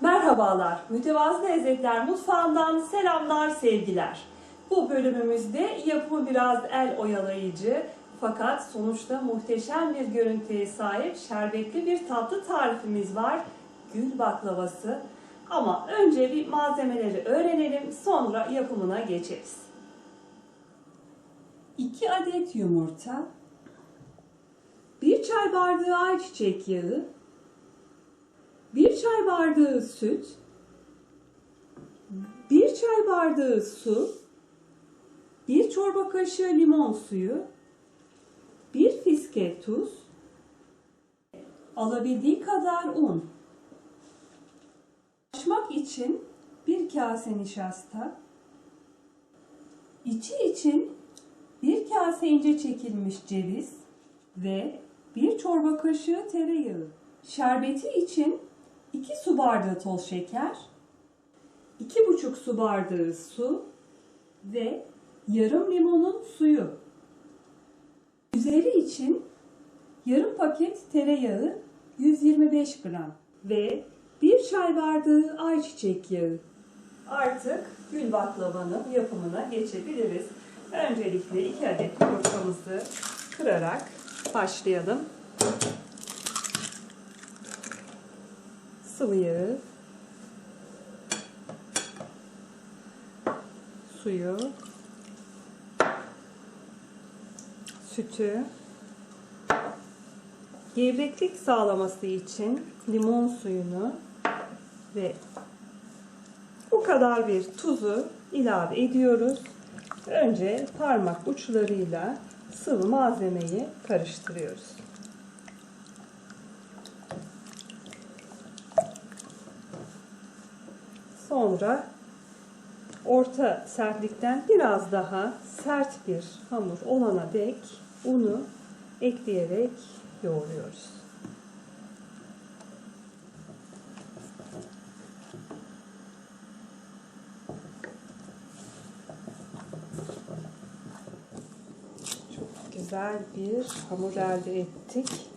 Merhabalar, Mütevazı Lezzetler Mutfağı'ndan selamlar, sevgiler. Bu bölümümüzde yapımı biraz el oyalayıcı fakat sonuçta muhteşem bir görüntüye sahip şerbetli bir tatlı tarifimiz var. Gül baklavası. Ama önce bir malzemeleri öğrenelim, sonra yapımına geçeriz. 2 adet yumurta, 1 çay bardağı ayçiçek yağı, 1 çay bardağı süt, 1 çay bardağı su, 1 çorba kaşığı limon suyu, 1 fiske tuz, alabildiği kadar un. Açmak için 1 kase nişasta, içi için 1 kase ince çekilmiş ceviz ve 1 çorba kaşığı tereyağı. Şerbeti için 2 su bardağı toz şeker, 2,5 su bardağı su ve yarım limonun suyu. Üzeri için yarım paket tereyağı 125 gram ve 1 çay bardağı ayçiçek yağı. Artık gül baklavanın yapımına geçebiliriz. Öncelikle 2 adet yumurtamızı kırarak başlayalım. Sıvı yağı, suyu, sütü, gevreklik sağlaması için limon suyunu ve bu kadar bir tuzu ilave ediyoruz. Önce parmak uçlarıyla sıvı malzemeyi karıştırıyoruz. Sonra orta sertlikten biraz daha sert bir hamur olana dek unu ekleyerek yoğuruyoruz. Çok güzel bir hamur elde ettik.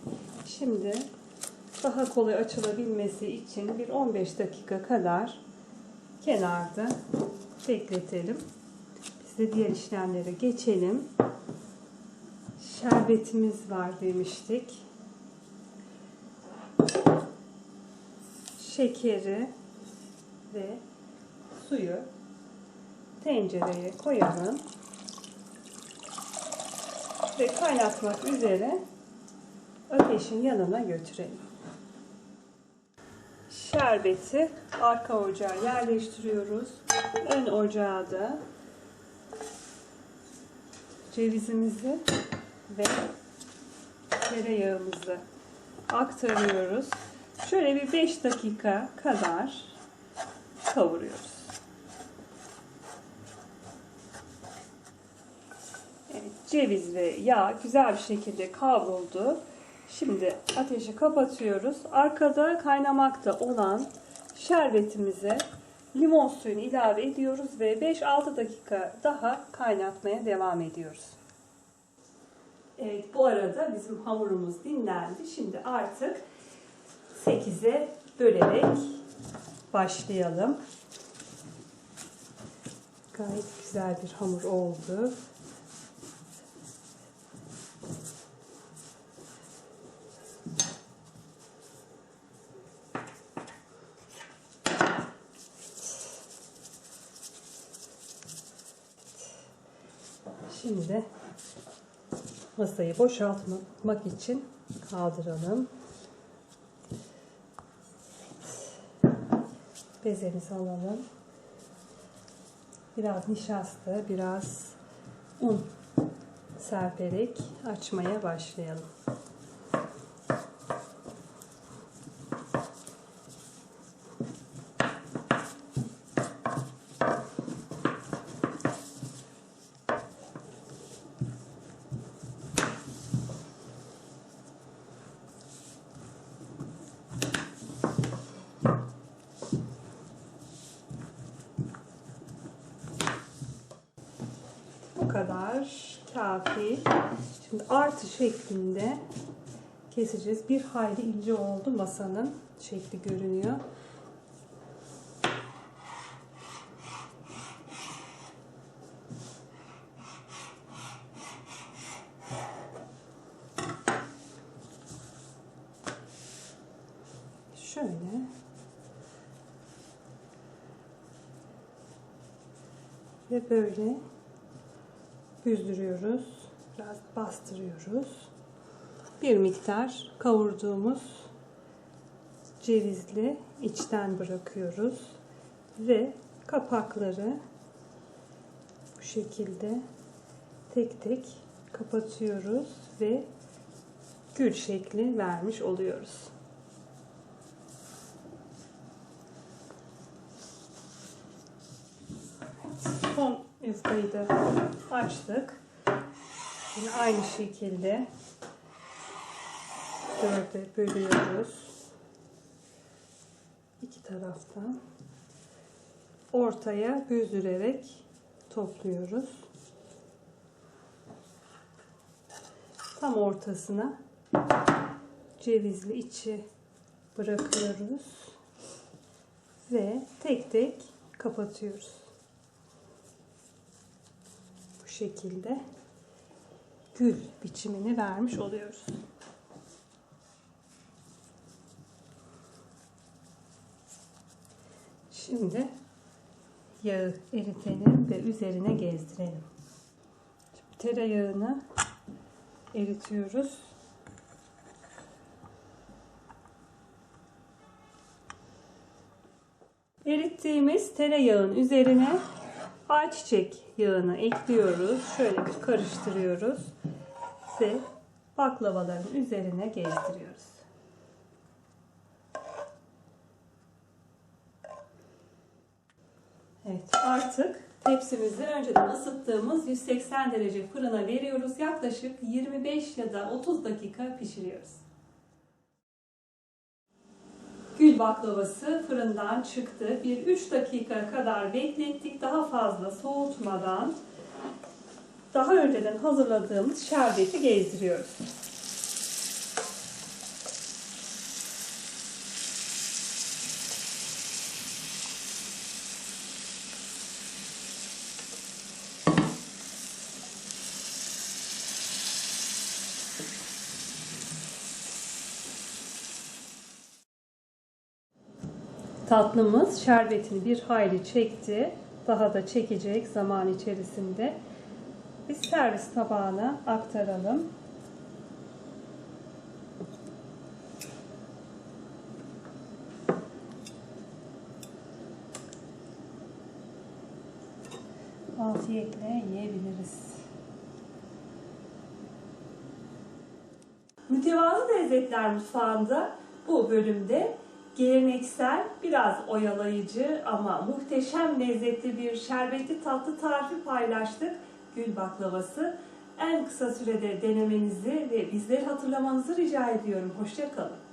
Şimdi daha kolay açılabilmesi için bir 15 dakika kadar kenarda bekletelim. Biz de diğer işlemlere geçelim. Şerbetimiz var demiştik. Şekeri ve suyu tencereye koyalım. Ve kaynatmak üzere ateşin yanına götürelim. Şerbeti arka ocağa yerleştiriyoruz. Ön ocağa da cevizimizi ve tereyağımızı aktarıyoruz. Şöyle bir 5 dakika kadar kavuruyoruz. Evet, ceviz ve yağ güzel bir şekilde kavruldu. Şimdi ateşi kapatıyoruz. Arkada kaynamakta olan şerbetimize limon suyunu ilave ediyoruz ve 5-6 dakika daha kaynatmaya devam ediyoruz. Evet bu arada bizim hamurumuz dinlendi. Şimdi artık 8'e bölerek başlayalım. Gayet güzel bir hamur oldu. Şimdi masayı boşaltmak için kaldıralım. Bezemizi alalım. Biraz nişasta, biraz un serperek açmaya başlayalım. mesafeyi şimdi artı şeklinde keseceğiz. Bir hayli ince oldu masanın şekli görünüyor. şöyle ve böyle büzdürüyoruz. Biraz bastırıyoruz. Bir miktar kavurduğumuz cevizli içten bırakıyoruz. Ve kapakları bu şekilde tek tek kapatıyoruz ve gül şekli vermiş oluyoruz. Yufkayı da açtık. Yine aynı şekilde dörde bölüyoruz. İki taraftan ortaya büzdürerek topluyoruz. Tam ortasına cevizli içi bırakıyoruz ve tek tek kapatıyoruz. Şekilde gül biçimini vermiş oluyoruz. Şimdi yağı eritelim ve üzerine gezdirelim. Şimdi tereyağını eritiyoruz. Erittiğimiz tereyağın üzerine ayçiçek yağını ekliyoruz. Şöyle bir karıştırıyoruz ve baklavaların üzerine gezdiriyoruz. Evet artık tepsimizi önceden ısıttığımız 180 derece fırına veriyoruz. Yaklaşık 25 ya da 30 dakika pişiriyoruz. Gül baklavası fırından çıktı. Bir 3 dakika kadar beklettik. Daha fazla soğutmadan daha önceden hazırladığımız şerbeti gezdiriyoruz. Tatlımız şerbetini bir hayli çekti. Daha da çekecek zaman içerisinde. Biz servis tabağına aktaralım. Afiyetle yiyebiliriz. Mütevazı Lezzetler Mutfağı'nda bu bölümde geleneksel, biraz oyalayıcı ama muhteşem lezzetli bir şerbetli tatlı tarifi paylaştık. Gül baklavası. En kısa sürede denemenizi ve bizleri hatırlamanızı rica ediyorum. Hoşçakalın.